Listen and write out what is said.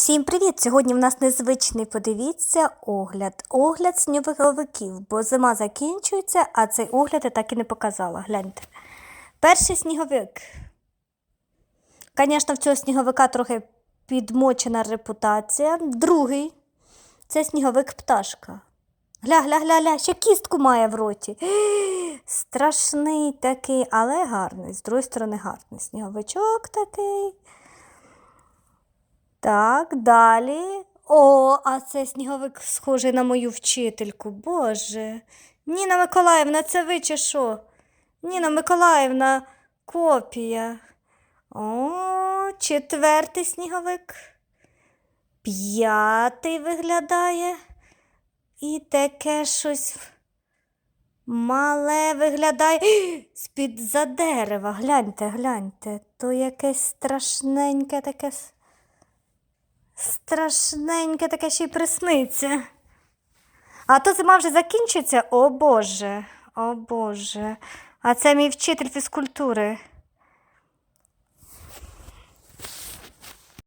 Всім привіт! Сьогодні в нас незвичний, подивіться, огляд. Огляд сніговиків, бо зима закінчується, а цей огляд я так і не показала. Гляньте. Перший сніговик. Звісно, в цього сніговика трохи підмочена репутація. Другий це сніговик пташка. Гля, гля, гля, гля, ще кістку має в роті. Страшний такий, але гарний. З другої сторони, гарний. Сніговичок такий. Так, далі. О, а це сніговик схожий на мою вчительку. Боже. Ніна Миколаївна, це ви чи що? Ніна Миколаївна, копія. О, четвертий сніговик. П'ятий виглядає. І таке щось мале виглядає. З-під за дерева. Гляньте, гляньте. То якесь страшненьке таке. Страшненьке таке ще й присниться. А то зима вже закінчиться? О Боже, о Боже. А це мій вчитель фізкультури.